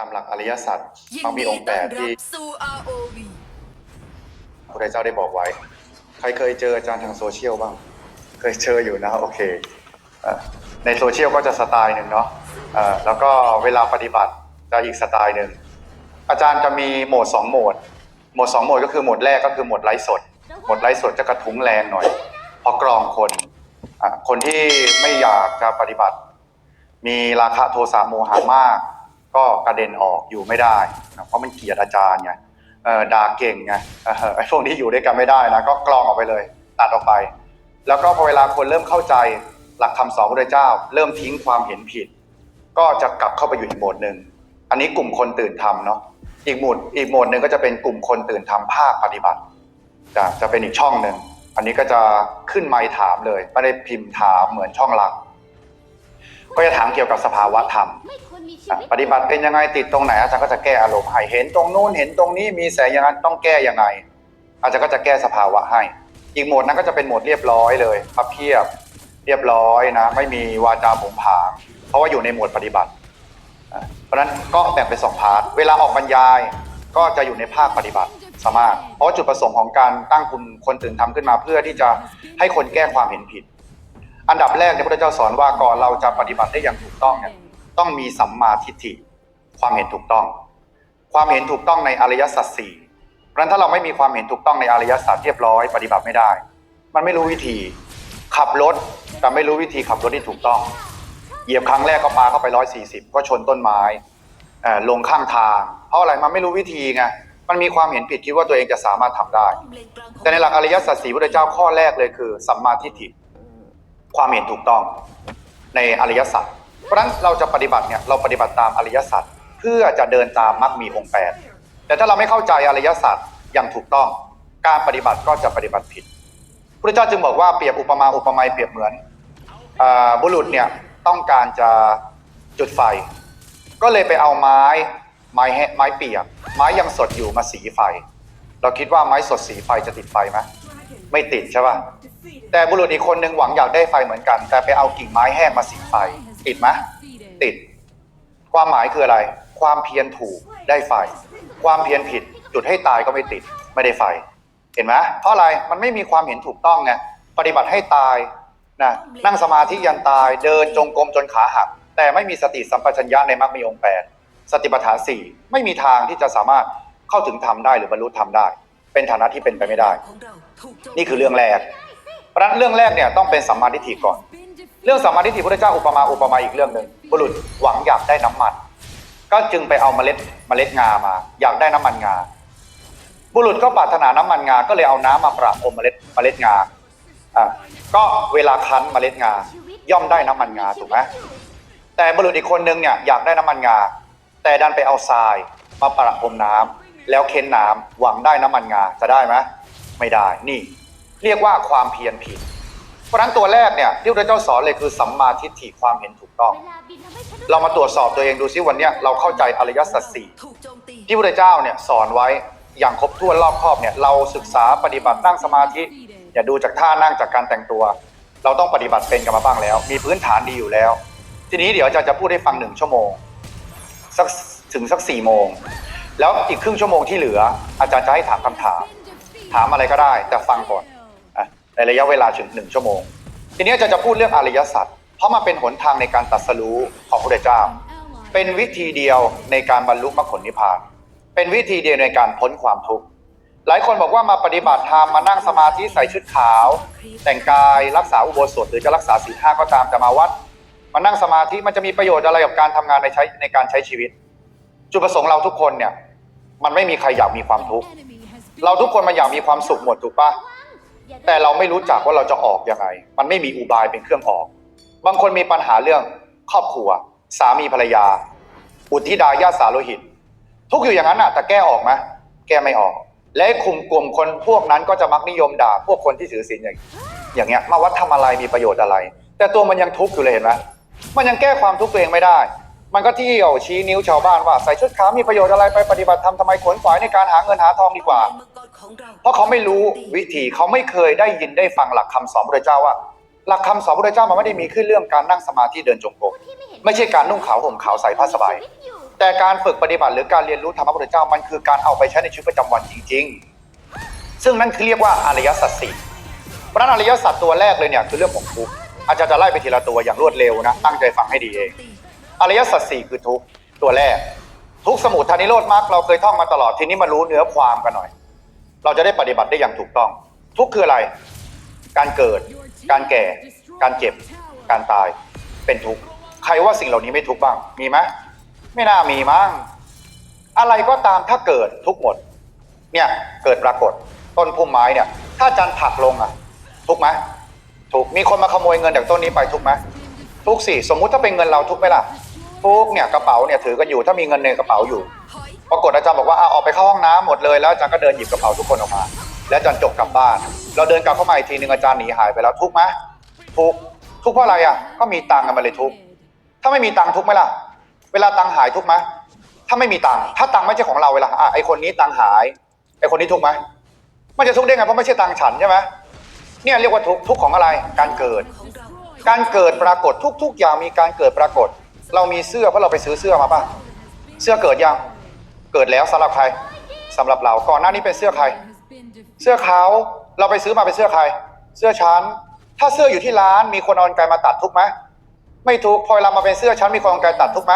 ตามหลักอริยสัจยินมันมีดีองค์แปต้อนดรัที่บสู่ ROV พระพุทธเจ้าได้บอกไว้ ใครเคยเจออาจารย์ทางโซเชียลบ้าง เคยเจออยู่นะโอเคเอ่อในโซเชียลก็จะสไตล์หนึ่งเนาะเอ่อแล้วก็เวลาปฏิบัติจะอีกสไตล์หนึ่งอาจารย์จะมีโหมดสองโหมด โหมดสองโหมดก็คือโหมดแรกก็คือโหมดไลฟ์สดโหมดไลฟ์สดจะกระทุ้งแรงหน่อยเพราะกรองคนอะคนที่ไม่อยากจะปฏิบัติ มีราคะโทสะโมหะมาก ก็กระเด็นออกอยู่ไม่ได้นะเพราะมันเกลียดอาจารย์ไงเออด่าเก่งไงเออไอ้พวกนี้อยู่ด้วยกันไม่ได้นะก็กรองออกไปเลยตัดออกไป แล้วก็พอเวลาคนเริ่มเข้าใจหลักคำสอนพระเจ้า เริ่มทิ้งความเห็นผิด ก็จะกลับเข้าไปอยู่อีกโหมดหนึ่งอันนี้กลุ่มคนตื่นธรรมเนาะอีกหมวดอีกหมวดหนึ่งก็จะเป็นกลุ่มคนตื่นธรรมภาคปฏิบัติจะจะเป็นอีกช่องหนึ่ง อันนี้ก็จะขึ้นไมค์ถามเลย ไม่ได้พิมพ์ถามเหมือนช่องหลัก ก็จะถามเกี่ยวกับสภาวะธรรม ไม่ควรมีชีอะวิตปฏิบัติเป็นยังไงติดตรงไหนอาจารย์ก็จะแก้อารมณ์ให้เห็นตรงนู้นเห็นตรงนี้มีแสงอย่างนั้นต้องแก้ยังไง อาจารย์ก็จะแก้สภาวะให้ อีกโหมดนั้นก็จะเป็นโหมดเรียบร้อยเลยพับเพียบเรียบร้อยนะ ไม่มีวาจาผงผาง เพราะว่าอยู่ในโหมดปฏิบัติอะเพราะฉะนั้นก็แบ่งเป็นสองพาร์ทเวลาออกบรรยายก็จะอยู่ในภาคปฏิบัติสามารถเพราะว่าจุดประสงค์ของการตั้งกลุ่มคนตื่นทำขึ้นมาเพื่อที่จะให้คนแก้ความเห็นผิด อันดับแรกเนี่ยพระพุทธเจ้าสอนว่าก่อนเราจะปฏิบัติได้อย่างถูกต้องเนี่ยต้องมีสัมมาทิฏฐิ ความเห็นถูกต้อง ความเห็นถูกต้องในอริยสัจสี่เพราะฉะนั้นถ้าเราไม่มีความเห็นถูกต้องในอริยสัจเรียบร้อย ปฏิบัติไม่ได้ มันไม่รู้วิธีขับรถแต่ไม่รู้วิธีขับรถที่ถูกต้อง เหยียบครั้งแรกก็ปาเข้าไปร้อยสี่สิบก็ชนต้นไม้เอ่อลงข้างทาง เพราะอะไรมันไม่รู้วิธีไงมันมีความเห็นผิดคิดว่าตัวเองจะสามารถทำได้ แต่ในหลักอริยสัจสี่พระพุทธเจ้าข้อแรกเลยคือสัมมาทิฏฐิ ความเห็นถูกต้องในอริยสัจเพราะฉะนั้นเราจะปฏิบัติเนี่ยเราปฏิบัติตามอริยสัจเพื่อจะเดินตามมรรคมีองค์แปดแต่ถ้าเราไม่เข้าใจอริยสัจอย่างถูกต้อง การปฏิบัติก็จะปฏิบัติผิดพระเจ้าจึงบอกว่าเปรียบอุปมาอุปไมยเปรียบเหมือนอบุรุษเนี่ยต้องการจะจุดไฟ ก็เลยไปเอาไม้ไม้แหไม้เปียก ไม้ยังสดอยู่มาสีไฟ เราคิดว่าไม้สดสีไฟจะติดไฟไหมไม่ติดใช่ป่ะ แต่บุรุษอีกคนหนึ่งหวังอยากได้ไฟเหมือนกัน แต่ไปเอากิ่งไม้แห้งมาสีไฟ ติดไหมติด ความหมายคืออะไร ความเพียรถูกได้ไฟ ความเพียรผิด จุดให้ตายก็ไม่ติด ไม่ได้ไฟ เห็นไหมเพราะอะไรมันไม่มีความเห็นถูกต้องไงปฏิบัติให้ตายนะนั่งสมาธิยันตายเดินจงกรมจนขาหัก แต่ไม่มีสติสัมปชัญญะในมรรคมีองค์แปดสติปัฏฐานสี่ไม่มีทางที่จะสามารถเข้าถึงธรรมได้หรือบรรลุธรรมได้ เป็นฐานะที่เป็นไปไม่ได้ นี่คือเรื่องแรก เพราะฉะนั้นเรื่องแรกเนี่ยต้องเป็นสัมมาทิฏฐิก่อน เรื่องสัมมาทิฏฐิพระเจ้าอุปมาอุปไมยอีกเรื่องหนึ่งบุรุษหวังอยากได้น้ำมัน ก็จึงไปเอาเมล็ดเมล็ดงามา อยากได้น้ำมันงา บุรุษก็ปรารถนาน้ำมันงา ก็เลยเอาน้ำมาประพรมเมล็ดเมล็ดงาอะก็เวลาคั้นเมล็ดงา ย่อมได้น้ำมันงาถูกไหมแต่บุรุษอีกคนนึงเนี่ยอยากได้น้ำมันงา แต่ดันไปเอาทรายมาประพรมน้ำแล้วเค้นน้ำหวังได้น้ำมันงาจะได้ไหมไม่ได้นี่ เรียกว่าความเพียรผิด เพราะฉะนั้นตัวแรกเนี่ยที่พระเจ้าสอนเลยคือสัมมาทิฏฐิความเห็นถูกต้อง เรามาตรวจสอบตัวเองดูซิวันเนี้ยเราเข้าใจอริยสัจสี่ที่พระเจ้าเนี่ยสอนไว้อย่างครบถ้วนรอบครอบเนี่ยเราศึกษาปฏิบัตินั่งสมาธิอย่าดูจากท่านั่งจากการแต่งตัว เราต้องปฏิบัติเป็นกันมาบ้างแล้ว มีพื้นฐานดีอยู่แล้ว ทีนี้เดี๋ยวอาจารย์จะพูดให้ฟังหนึ่งชั่วโมงสักถึงสักสี่โมงแล้วอีกครึ่งชั่วโมงที่เหลือ อาจารย์จะให้ถามคำถาม ถามอะไรก็ได้ แต่ฟังก่อน ในระยะเวลาถึงหนึ่งชั่วโมง ทีนี้จารย์จะพูดเรื่องอริยสัจเพราะมันเป็นหนทางในการตัดสรู้ของพระเจ้า เป็นวิธีเดียวในการบรรลุมรรคผลนิพพาน เป็นวิธีเดียวในการพ้นความทุกข์หลายคนบอกว่ามาปฏิบัติธรรมมานั่งสมาธิใส่ชุดขาว แต่งกายรักษาอุโบสถหรือจะรักษาศีลห้าก็ตามแต่มาวัดมานั่งสมาธิมันจะมีประโยชน์อะไรกับการทำงานในใช้ในการใช้ชีวิต จุดประสงค์เราทุกคนเนี่ยมันไม่มีใครอยากมีความทุกข์เราทุกคนมันอยากมีความสุขหมดถูกปะ แต่เราไม่รู้จักว่าเราจะออกยังไง มันไม่มีอุบายเป็นเครื่องออก บางคนมีปัญหาเรื่องครอบครัว สามีภรรยา อุทิดาญาสาโลหิต ทุกอยู่อย่างนั้นน่ะ แต่แก้ออกไหมแก้ไม่ออก และกลุ่มกลุ่มคนพวกนั้นก็จะมักนิยมด่า พวกคนที่ถือศีลอย่างอย่างเงี้ย มาวัดทำอะไรมีประโยชน์อะไร แต่ตัวมันยังทุกข์อยู่เลยเห็นไหมมันยังแก้ความทุกข์ตัวเองไม่ได้ มันก็เที่ยวชี้นิ้วชาวบ้านว่าใส่ชุดขาวมีประโยชน์อะไรไปปฏิบัติธรรมทำไมขวนขวายในการหาเงินหาทองดีกว่า เพราะเขาไม่รู้วิธีเขาไม่เคยได้ยินได้ฟังหลักคำสอนพระเจ้าว่า หลักคำสอนพระเจ้ามันไม่ได้มีขึ้นเรื่องการนั่งสมาธิเดินจงกรมไม่ใช่การนุ่งขาวห่มขาวใส่ผ้าสบาย แต่การฝึกปฏิบัติหรือการเรียนรู้ธรรมะพุทธเจ้ามันคือการเอาไปใช้ในชีวิตประจำวันจริง ๆ ซึ่งนั่นคือเรียกว่าอริยสัจสี่เพราะฉะนั้นอริยสัจตัวแรกเลยเนี่ยคือเรื่องของทุกข์อาจารย์จะไล่ไปทีละตัวอย่างรวดเร็วนะตั้งใจฟังให้ดีเองอริยสัจสี่คือทุกข์ตัวแรก ทุกข์สมุทัยนิโรธมรรคเราเคยท่องมาตลอดทีนี้มารู้เนื้อความกันหน่อย เราจะได้ปฏิบัติได้อย่างถูกต้อง ทุกข์คืออะไร การเกิด การแก่ การเจ็บ การตาย เป็นทุกข์ ใครว่าสิ่งเหล่านี้ไม่ทุกข์บ้าง มีไหมไม่น่ามีมั้ง อะไรก็ตามถ้าเกิดทุกหมด เนี่ยเกิดปรากฏ ต้นพุ่มไม้เนี่ย ถ้าจันผักลงอะ ทุกไหมทุกมีคนมาขโมยเงินจากต้นนี้ไปทุกไหมทุกสิ สมมุติถ้าเป็นเงินเราทุกไหมล่ะ ทุกเนี่ยกระเป๋าเนี่ยถือกันอยู่ ถ้ามีเงินในกระเป๋าอยู่ ปรากฏอาจารย์บอกว่าเอาออกไปเข้าห้องน้ำหมดเลยแล้วอาจารย์ก็เดินหยิบกระเป๋าทุกคนออกมา แล้วอาจารย์จบกลับบ้าน เราเดินกลับเข้ามาอีกทีหนึ่งอาจารย์หนีหายไปแล้วทุกข์ไหมทุกข์ทุกข์เพราะอะไรอะก็มีตังค์กันมาเลยทุกข์ถ้าไม่มีตังค์ทุกข์ไหมล่ะ เวลาตังค์หายทุกข์ไหมถ้าไม่มีตังค์ถ้าตังค์ไม่ใช่ของเราเวลาอะไอคนนี้ตังค์หายไอคนนี้ทุกข์ไหมมันจะทุกข์ได้ไงเพราะไม่ใช่ตังค์ฉันใช่ไหมเนี่ยเรียกว่าทุกข์ทุกข์ของอะไรการเกิด การเกิดปรากฏทุกๆอย่างมีการเกิดปรากฏ เรามีเสื้อเพราะเราไปซื้อเสื้อมาป่ะ เสื้อเกิดยัง เกิดแล้วสำหรับใครสำหรับเราก่อนหน้านี้เป็นเสื้อใคร เสื้อเขาเราไปซื้อมาเป็นเสื้อใคร เสื้อชั้น ถ้าเสื้ออยู่ที่ร้านมีคนเอากรรไกรมาตัดทุกไหมไม่ทุกพอเวลามาเป็นเสื้อชั้นมีคนเอากรรไกรตัดทุกไหม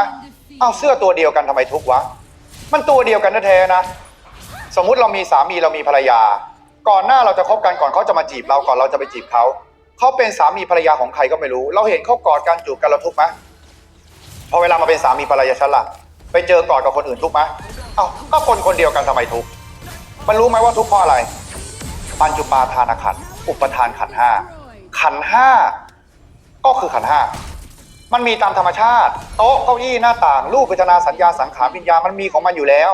เอาเสื้อตัวเดียวกันทำไมทุกวะมันตัวเดียวกันแท้ๆนะ สมมุติเรามีสามีเรามีภรรยา ก่อนหน้าเราจะคบกันก่อนเขาจะมาจีบเราก่อนเราจะไปจีบเขาเขาเป็นสามีภรรยาของใครก็ไม่รู้ เราเห็นเขากอดกันจูบกันเราทุกไหมพอเวลามาเป็นสามีภรรยาฉันล่ะ ไปเจอกอดกับคนอื่นทุกไหม เอ้าก็คนคนเดียวกันทำไมทุกข์มันรู้ไหมว่าทุกข์เพราะอะไร ปัญจุปาทานขันธ์อุปทานขันธ์ห้าขันธ์ห้าก็คือขันธ์ห้ามันมีตามธรรมชาติ โต๊ะเก้าอี้หน้าต่างรูปเวทนาสัญญาสังขารวิญญาณมันมีของมันอยู่แล้ว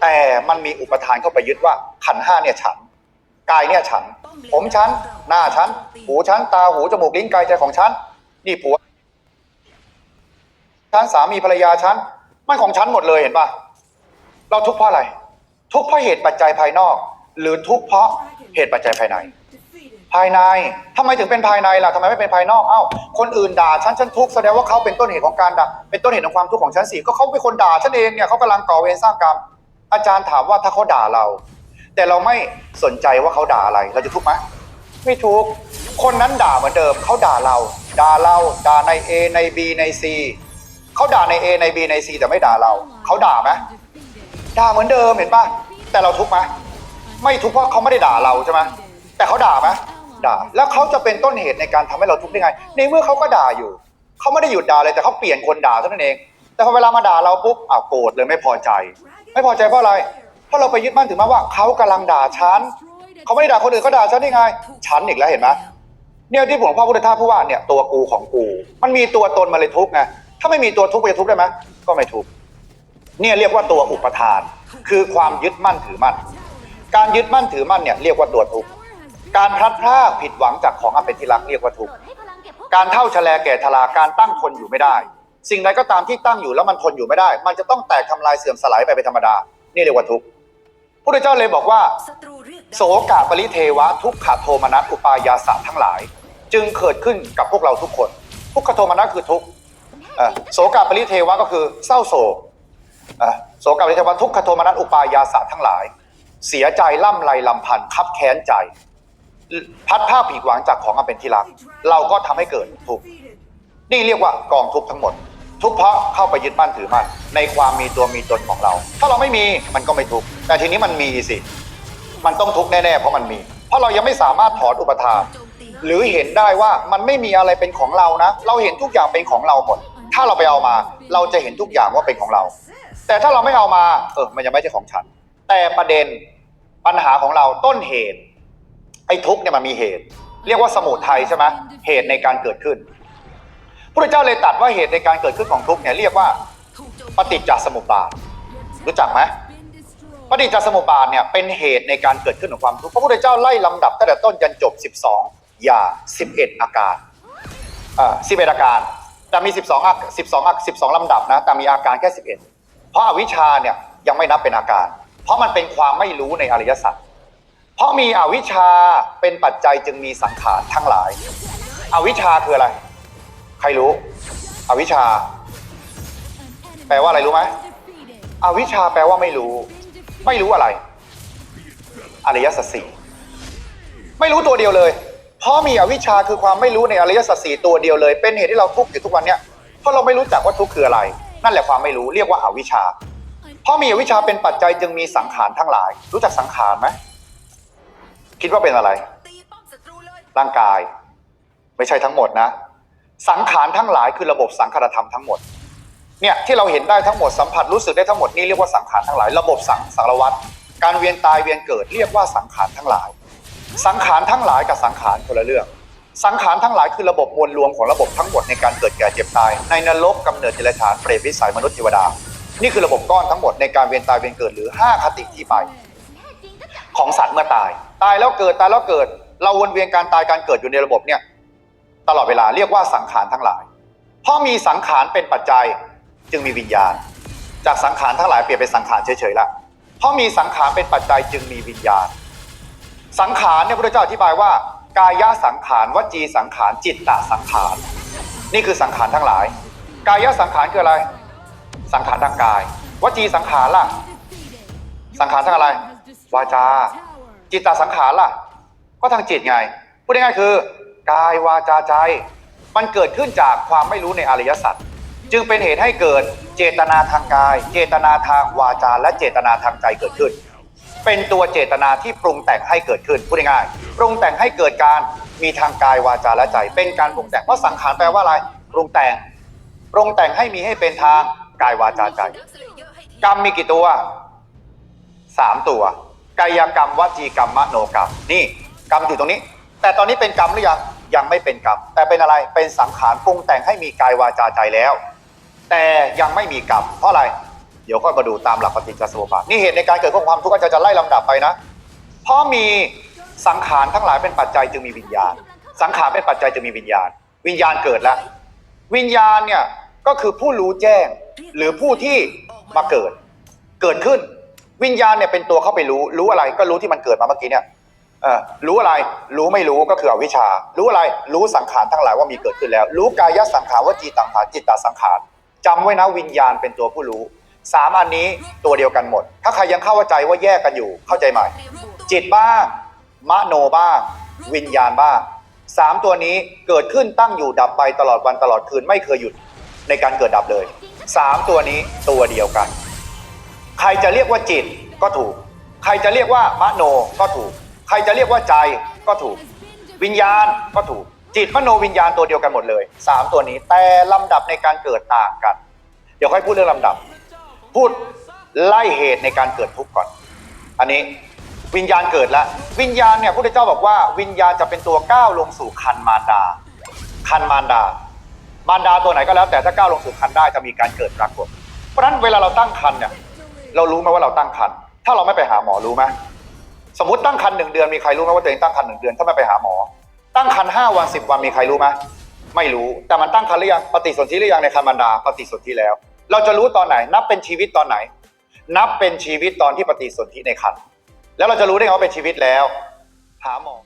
แต่มันมีอุปทานเข้าไปยึดว่าขันธ์ห้าเนี่ยฉันกายเนี่ยฉัน ผมฉัน หน้าฉัน หูฉัน ตาหูจมูกลิ้นกายใจของฉัน นี่ผัวฉันสามีภรรยาฉันมันของฉันหมดเลยเห็นปะ เราทุกข์เพราะอะไร ทุกข์เพราะเหตุปัจจัยภายนอก หรือทุกข์เพราะเหตุปัจจัยภายใน ภายในทำไมถึงเป็นภายในล่ะทำไมไม่เป็นภายนอกเอ้าคนอื่นด่าฉันฉันทุกข์แสดงว่าเขาเป็นต้นเหตุของการด่าเป็นต้นเหตุของความทุกข์ของฉันสิก็เขาเป็นคนด่าฉันเองเนี่ยเขากำลังก่อเวรสร้างกรรมอาจารย์ถามว่าถ้าเขาด่าเรา แต่เราไม่สนใจว่าเขาด่าอะไรเราจะทุกข์ไหมไม่ทุกข์คนนั้นด่าเหมือนเดิมเขาด่าเรา ด่าเราด่าใน A ใน B ใน C เขาด่าใน A ใน B ใน C แต่ไม่ด่าเรา เขาด่าไหม ด่าเหมือนเดิมเห็นป่ะแต่เราทุกข์ไหมไม่ทุกข์เพราะเขาไม่ได้ด่าเราใช่ไหมแต่เขาด่าไหมด่า แล้วเขาจะเป็นต้นเหตุในการทำให้เราทุกข์ได้ไง ในเมื่อเขาก็ด่าอยู่ เขาไม่ได้หยุดด่าเลยแต่เขาเปลี่ยนคนด่าเท่านั้นเอง แต่พอเวลามาด่าเราปุ๊บอ้าวโกรธเลยไม่พอใจ ไม่พอใจเพราะอะไรเพราะเราไปยึดมั่นถือมาว่าเขากำลังด่าฉันเขาไม่ได้ด่าคนอื่นเขาด่าฉันได้ไงฉันอีกแล้วเห็นไหมเนี่ยที่หลวงพ่อพุทธทาสพูดว่าเนี่ยตัวกูของกู มันมีตัวตนมาเลยทุกข์ไงถ้าไม่มีตัวทุกข์จะทุกข์ได้ไหมก็ไม่ทุกข์ เนี่ยเรียกว่าตัวอุปทาน คือความยึดมั่นถือมั่น การยึดมั่นถือมั่นเนี่ยเรียกว่าตัวทุกข์การพลัดพรากผิดหวังจากของอันเป็นที่รักเรียกว่าทุกข์การเท่าแฉลแก่ทลาการตั้งทนอยู่ไม่ได้ สิ่งใดก็ตามที่ตั้งอยู่แล้วมันทนอยู่ไม่ได้ มันจะต้องแตกทำลายเสื่อมสลายไปเป็นธรรมดา นี่เรียกว่าทุกข์พระเจ้าเลยบอกว่า โสกะปริเทวะทุกขโทมนัสอุปายาสะทั้งหลาย จึงเกิดขึ้นกับพวกเราทุกคน ทุกขโทมนัสคือทุกข์โสกะปริเทวะก็คือเศร้าโศก เอ่อโสกะปริทวะทุกขโทมนัสอุปายาสะทั้งหลาย เสียใจล่ำไรลำพันธ์คับแค้นใจ พัดผ้าผีหวังจากของอันเป็นที่รัก เราก็ทำให้เกิดทุกข์นี่เรียกว่ากองทุกข์ทั้งหมด ทุกเพราะเข้าไปยึดมั่นถือมั่นในความมีตัวมีตนของเรา ถ้าเราไม่มีมันก็ไม่ทุกข์แต่ทีนี้มันมีสิ มันต้องทุกข์แน่ๆเพราะมันมี เพราะเรายังไม่สามารถถอนอุปทานหรือเห็นได้ว่ามันไม่มีอะไรเป็นของเรานะ เราเห็นทุกอย่างเป็นของเราหมด ถ้าเราไปเอามา เราจะเห็นทุกอย่างว่าเป็นของเรา แต่ถ้าเราไม่เอามา เออ มันยังไม่ใช่ของฉัน แต่ประเด็นปัญหาของเราต้นเหตุ ไอ้ทุกข์เนี่ยมันมีเหตุ เรียกว่าสมุทัยใช่ไหมเหตุในการเกิดขึ้นพระเจ้าเลยตรัดว่าเหตุในการเกิดขึ้นของทุกข์เนี่ยเรียกว่าปฏิจจสมุปบาท รู้จักไหมปฏิจจสมุปบาทเนี่ยเป็นเหตุในการเกิดขึ้นของความทุกข์พระพุทธเจ้าไล่ลำดับตั้งแต่ต้นจนจบ 12 อย่าง 11 อาการอ่า11 อาการ แต่มี 12อา12อา12ลำดับนะ แต่มีอาการแค่ 11 เพราะอวิชชาเนี่ยยังไม่นับเป็นอาการ เพราะมันเป็นความไม่รู้ในอริยสัจเพราะมีอวิชชาเป็นปัจจัยจึงมีสังขารทั้งหลาย อวิชชาคืออะไร ใครรู้ อวิชชา แปลว่าอะไรรู้ไหมอวิชชาแปลว่าไม่รู้ ไม่รู้อะไร อริยสัจสี่ไม่รู้ตัวเดียวเลย เพราะมีอวิชชาคือความไม่รู้ในอริยสัจสี่ตัวเดียวเลย เป็นเหตุที่เราทุกข์อยู่ทุกวันเนี้ยเพราะเราไม่รู้จักว่าทุกข์คืออะไร นั่นแหละความไม่รู้เรียกว่าอาวิชชา เพราะมีอวิชชาเป็นปัจจัยจึงมีสังขารทั้งหลาย รู้จักสังขารไหมคิดว่าเป็นอะไร ร่างกาย ไม่ใช่ทั้งหมดนะ สังขารทั้งหลายคือระบบสังขารธรรมทั้งหมดเนี่ยที่เราเห็นได้ทั้งหมดสัมผัสรู้สึกได้ทั้งหมดนี่เรียกว่าสังขารทั้งหลาย ระบบสังสารวัตรการเวียนตายเวียนเกิด เรียกว่าสังขารทั้งหลาย สังขารทั้งหลายกับสังขารคนละเรื่อง สังขารทั้งหลายคือระบบมวลรวมของระบบทั้งหมดในการเกิดแก่เจ็บตาย ในนรกกำเนิดเดรัจฉานเปรตวิสัยมนุษย์เทวดา นี่คือระบบก้อนทั้งหมดในการเวียนตายเวียนเกิดหรือ 5 คติที่ไป ของสัตว์เมื่อตาย ตายแล้วเกิดตายแล้วเกิด เราวนเวียนการตายการเกิดอยู่ในระบบเนี่ยตลอดเวลาเรียกว่าสังขารทั้งหลาย เพราะมีสังขารเป็นปัจจัยจึงมีวิญญาณ จากสังขารทั้งหลายเปลี่ยนเป็นสังขารเฉยๆละเพราะมีสังขารเป็นปัจจัยจึงมีวิญญาณ สังขารเนี่ยพระเจ้าอธิบายว่า กายสังขารวจีสังขารจิตตสังขาร นี่คือสังขารทั้งหลาย กายสังขารคืออะไร สังขารทางกาย วจีสังขารล่ะ สังขารทางอะไร วาจา จิตตสังขารล่ะ ก็ทางจิตไง พูดง่ายๆคือ กายวาจาใจ มันเกิดขึ้นจากความไม่รู้ในอริยสัจ จึงเป็นเหตุให้เกิดเจตนาทางกาย เจตนาทางวาจา และเจตนาทางใจเกิดขึ้น เป็นตัวเจตนาที่ปรุงแต่งให้เกิดขึ้นพูดง่ายๆปรุงแต่งให้เกิดการมีทางกายวาจาและใจ เป็นการปรุงแต่งเพราะสังขารแปลว่าอะไรปรุงแต่งปรุงแต่งให้มีให้เป็นทางกายวาจาใจกสืบเยอะให้ทีกรรมมีกี่ตัวสามตัวกายกรรมวจีกรรมมโนกรรม นี่กรรมอยู่ตรงนี้ แต่ตอนนี้เป็นกรรมหรือยังยังไม่เป็นกรรม แต่เป็นอะไรเป็นสังขารปรุงแต่งให้มีกายวาจาใจแล้ว แต่ยังไม่มีกรรมเพราะอะไร เดี๋ยวค่อยมาดูตามหลักปฏิจจสมุปบาทนี่เหตุในการเกิดของความทุกข์อาจารย์จะไล่ลำดับไปนะเพราะมีสังขารทั้งหลายเป็นปัจจัยจึงมีวิญญาณ สังขารเป็นปัจจัยจึงมีวิญญาณ วิญญาณเกิดแล้ว วิญญาณเนี่ยก็คือผู้รู้แจ้งหรือผู้ที่มาเกิด เกิดขึ้น วิญญาณเนี่ยเป็นตัวเข้าไปรู้ รู้อะไรก็รู้ที่มันเกิดมาเมื่อกี้เนี่ยรู้อะไรรู้ไม่รู้ก็คืออวิชชา รู้อะไรรู้สังขารทั้งหลายว่ามีเกิดขึ้นแล้ว รู้กายสังขารวจีตังขารจิตตสังขารจำไว้นะวิญญาณเป็นตัวผู้รู้ สามอันนี้ตัวเดียวกันหมด ถ้าใครยังเข้าใจว่าแยกกันอยู่เข้าใจใหม่ จิตบ้าง มโนบ้าง วิญญาณบ้างสามตัวนี้เกิดขึ้นตั้งอยู่ดับไปตลอดวันตลอดคืนไม่เคยหยุดในการเกิดดับเลยสามตัวนี้ตัวเดียวกัน ใครจะเรียกว่าจิตก็ถูก ใครจะเรียกว่ามโนก็ถูก ใครจะเรียกว่าใจก็ถูก วิญญาณก็ถูก จิตมโนวิญญาณตัวเดียวกันหมดเลยสามตัวนี้แต่ลำดับในการเกิดต่างกัน เดี๋ยวค่อยพูดเรื่องลำดับ พูดไล่เหตุในการเกิดทุกข์ก่อน อันนี้วิญญาณเกิดแล้ว วิญญาณเนี่ยพระพุทธเจ้าบอกว่า วิญญาณจะเป็นตัวก้าวลงสู่คันมารดา คันมารดา มารดาตัวไหนก็แล้ว แต่ถ้าก้าวลงสู่คันได้จะมีการเกิดปรากฏ เพราะฉะนั้นเวลาเราตั้งคันเนี่ยเรารู้ไหมว่าเราตั้งคันถ้าเราไม่ไปหาหมอรู้ไหมสมมติตั้งคันหนึ่งเดือนมีใครรู้ไหมว่าตัวเองตั้งคันหนึ่งเดือนถ้าไม่ไปหาหมอ ตั้งคันห้าวันสิบวันมีใครรู้ไหมไม่รู้แต่มันตั้งคันหรือยังปฏิสนธิหรือยังในคันมารดาปฏิสนธิแล้ว เราจะรู้ตอนไหน นับเป็นชีวิตตอนไหน นับเป็นชีวิตตอนที่ปฏิสนธิในคันแล้วเราจะรู้ได้ไงว่าเป็นชีวิตแล้ว หาหมอ